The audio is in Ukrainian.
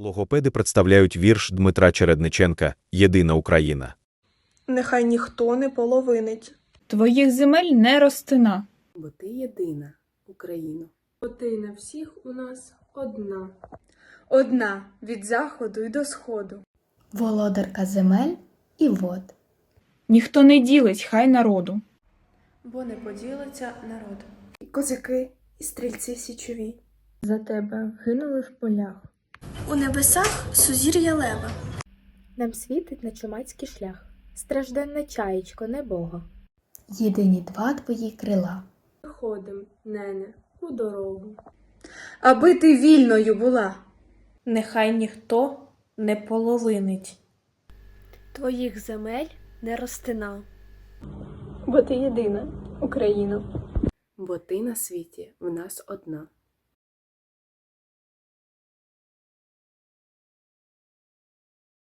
Логопеди представляють вірш Дмитра Чередниченка Єдина Україна. Нехай ніхто не половинить. Твоїх земель не ростина. бо ти єдина, Україно. Бо ти на всіх у нас одна. Одна від заходу й до сходу. володарка земель і вод. Ніхто не ділить, хай народу. Бо не поділиться народ. І козаки, і стрільці січові. За тебе гинули в полях. У небесах сузір'я лева. Нам світить на чумацький шлях, стражденна чаєчко, не Бога. Єдині два твої крила. Ходим, нене, у дорогу. Аби ти вільною була. Нехай ніхто не половинить. Твоїх земель не ростина. Бо ти єдина, Україно. Бо ти на світі в нас одна.